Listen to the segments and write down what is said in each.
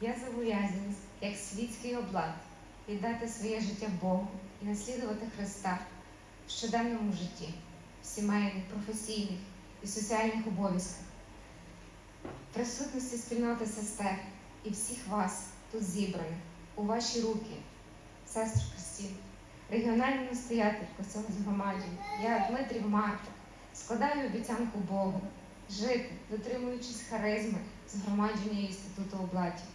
Я зобов'язуюсь, як світський облад, віддати своє життя Богу і наслідувати Христа в щоденному житті, в сімейних, професійних і соціальних обов'язках, в присутності спільноти сестер і всіх вас тут зібраних у ваші руки, сестру Христів, регіональну настоятельку цього згромадження, я, Дмитрів Марко, складаю обіцянку Богу. Жити, дотримуючись харизми згромадження інституту облатів.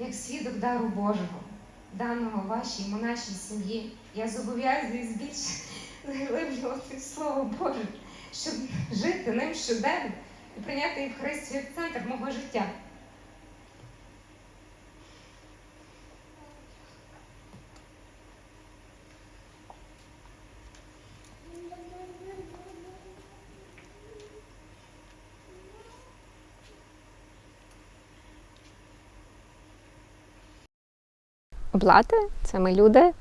Як свідок дару Божого, даного вашій монашій сім'ї, я зобов'язуюсь більше заглиблювати Слово Боже, щоб жити ним щоденно і прийняти Євхаристію як центр мого життя. Облати це ми люди,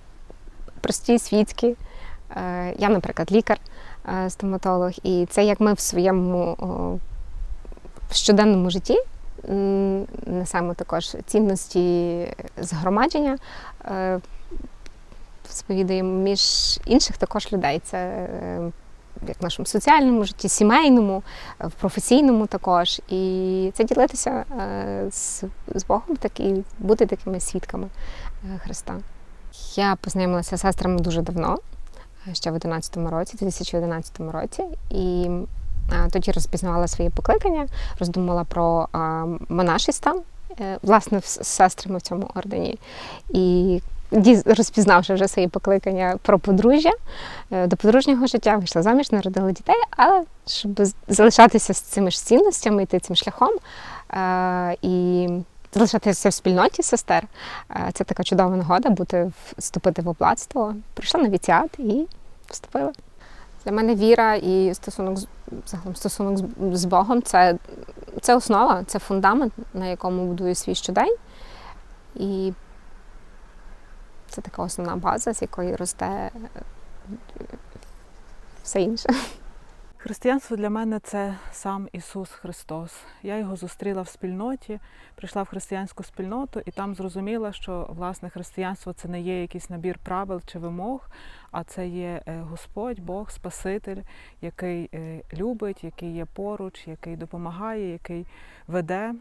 прості, світські. Е, Я, наприклад, лікар, е, стоматолог, і це як ми в своєму щоденному житті несемо також цінності згромадження, е, сповідуємо між інших також людей. Це як в нашому соціальному житті, сімейному, е, в професійному також. І це ділитися е, з, з Богом так, і бути такими свідками е, Христа. Я познайомилася з сестрами дуже давно, ще в 11 році, 2011 році, і тоді розпізнавала свої покликання, роздумала про монаший стан, власне, з сестрами в цьому ордені. І розпізнавши вже свої покликання про подружжя, е, до подружнього життя вийшла заміж, народила дітей, але щоб залишатися з цими ж цінностями, йти цим шляхом е, і залишатися в спільноті сестер, е, це така чудова нагода бути вступити в облацтво. Прийшла на і вступила. Для мене віра і стосунок з загалом стосунок з Богом це, це основа, це фундамент, на якому будую свій щодень. І це така основна база, з якої росте е, все інше. Християнство для мене це сам Ісус Христос. Я його зустріла в спільноті, прийшла в християнську спільноту і там зрозуміла, що власне християнство це не є якийсь набір правил чи вимог, а це є е, Господь, Бог, Спаситель, який е, любить, який є поруч, який допомагає, який веде.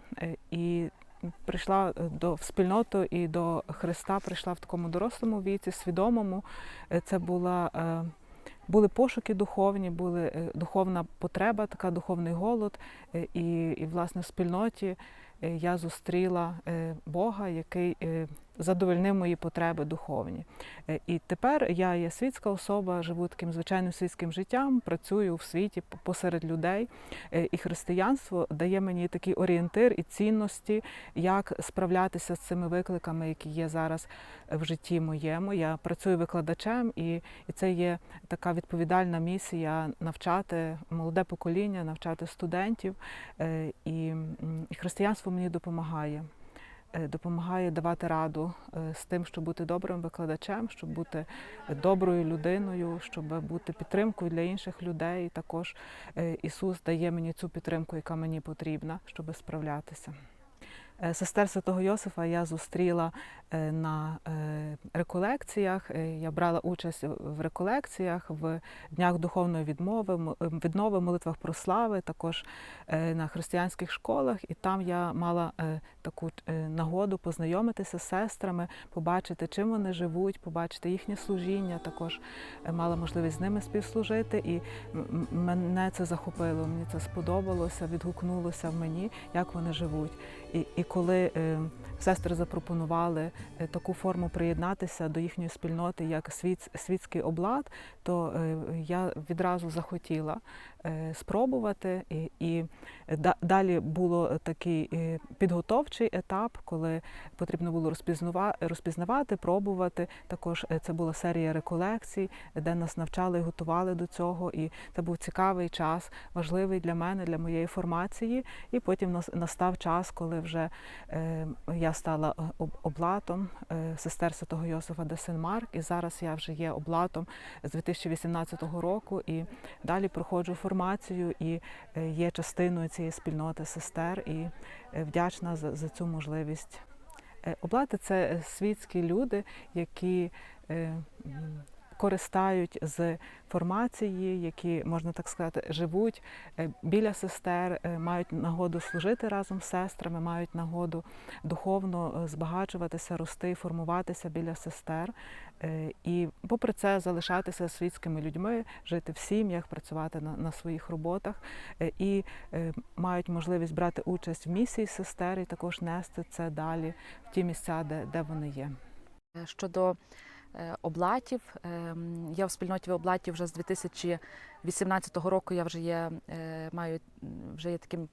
І прийшла е, до в спільноту і до Христа прийшла в такому дорослому віці, свідомому. Е, Це була. е, були пошуки духовні, були е, духовна потреба, така духовний голод. І, і власне в спільноті я зустріла Бога, який задовольнив мої потреби духовні. Е, І тепер я є світська особа, живу таким звичайним світським життям, працюю в світі посеред людей. Е, І християнство дає мені такий орієнтир і цінності, як справлятися з цими викликами, які є зараз в житті моєму. Я працюю викладачем, і, це є така відповідальна місія навчати молоде покоління, навчати студентів. Е, і християнство мені допомагає. Е, Допомагає давати раду е, з тим, щоб бути добрим викладачем, щоб бути доброю людиною, щоб бути підтримкою для інших людей. І Також е, Ісус дає мені цю підтримку, яка мені потрібна, щоб справлятися. Е, Сестер Святого Йосифа я зустріла е, на е, реколекціях. Я брала участь в реколекціях, в днях духовної відмови, віднови, молитвах про слави, також на християнських школах. І там я мала таку нагоду познайомитися з сестрами, побачити, чим вони живуть, побачити їхнє служіння. Також мала можливість з ними співслужити. І мене це захопило, мені це сподобалося, відгукнулося в мені, як вони живуть. І коли е, сестри запропонували е, таку форму приєднатися до їхньої спільноти як світ, світський облад, то е, я відразу захотіла спробувати. І, і да- далі було такий підготовчий етап, коли потрібно було розпізнава- розпізнавати, пробувати. Також це була серія реколекцій, де нас навчали і готували до цього. І це був цікавий час, важливий для мене, для моєї формації. І потім нас- настав час, коли вже я стала е, облатом е, сестер Святого Йосифа де Сен-Марк, і зараз я вже є облатом з 2018 року і далі проходжу формацію і е, є частиною цієї спільноти сестер і е, вдячна за, за цю можливість. Е, Облати це е, світські люди, які е, користають з формації, які, можна так сказати, живуть е, біля сестер, е, мають нагоду служити разом з сестрами, мають нагоду духовно е, збагачуватися, рости, формуватися біля сестер. І попри це залишатися світськими людьми, жити в сім'ях, працювати на, на своїх роботах і мають можливість брати участь в місії сестер і також нести це далі в ті місця, де, де вони є. Щодо облатів, ем, я в спільноті облатів вже з 2018 року. Я вже є, е, маю вже є таким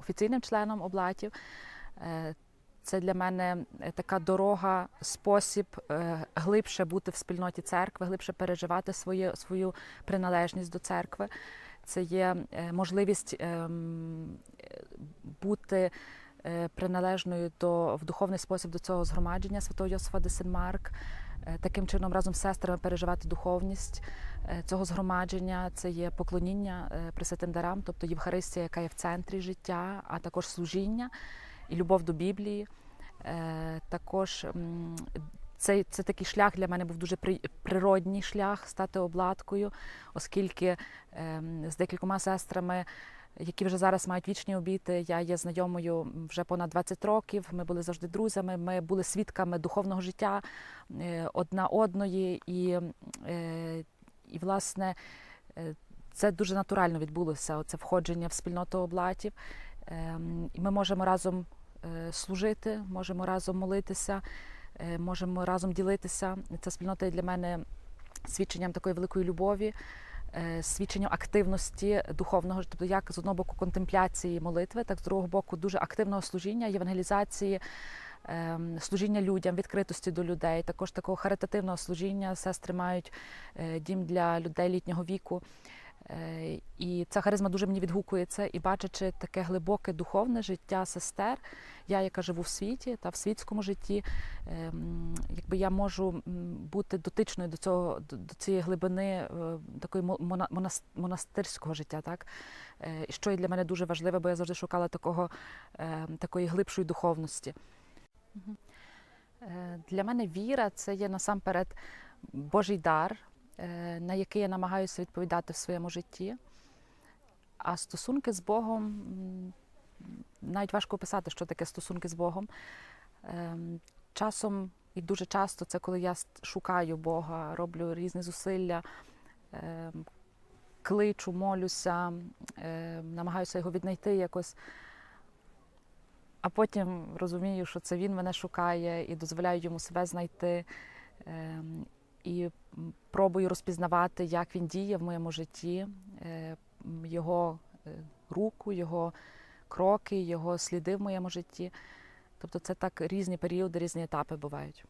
офіційним членом облатів. Е, Це для мене е, така дорога, спосіб е, глибше бути в спільноті церкви, глибше переживати своє, свою приналежність до церкви. Це є е, можливість ем, е, бути е, приналежною до в духовний спосіб до цього згромадження святого Йосифа де Сен-Марк. Е, Таким чином разом з сестрами переживати духовність е, цього згромадження. Це є поклоніння е, пресвятим дарам, тобто Євхаристія, яка є в центрі життя, а також служіння і любов до Біблії. Е, Також це, це такий шлях для мене був дуже при- природній шлях стати обладкою, оскільки ем, з декількома сестрами які вже зараз мають вічні обіти. Я є знайомою вже понад 20 років. Ми були завжди друзями. Ми були свідками духовного життя е, одна одної, і, е, і власне е, це дуже натурально відбулося. Це входження в спільноту облатів. Ем, І ми можемо разом служити, можемо разом молитися, можемо разом ділитися. Ця спільнота для мене свідченням такої великої любові свідченням активності духовного, тобто як з одного боку контемпляції молитви, так з другого боку дуже активного служіння, євангелізації, ем, служіння людям, відкритості до людей, також такого харитативного служіння. Сестри мають е, дім для людей літнього віку. Е, І ця харизма дуже мені відгукується. І бачачи таке глибоке духовне життя сестер, я, яка живу в світі та в світському житті, ем, якби я можу бути дотичною до цього до, цієї глибини е, такої мо- монастирського життя, так Е, і що є для мене дуже важливе, бо я завжди шукала такого е, такої глибшої духовності. Для мене віра це є насамперед Божий дар, на який я намагаюся відповідати в своєму житті. А стосунки з Богом навіть важко описати, що таке стосунки з Богом. Ем, Часом і дуже часто це коли я шукаю Бога, роблю різні зусилля, ем, кличу, молюся, ем, намагаюся його віднайти якось. А потім розумію, що це він мене шукає і дозволяю йому себе знайти. І пробую розпізнавати, як він діє в моєму житті, е, його е, руку, його кроки, його сліди в моєму житті. Тобто це так різні періоди, різні етапи бувають.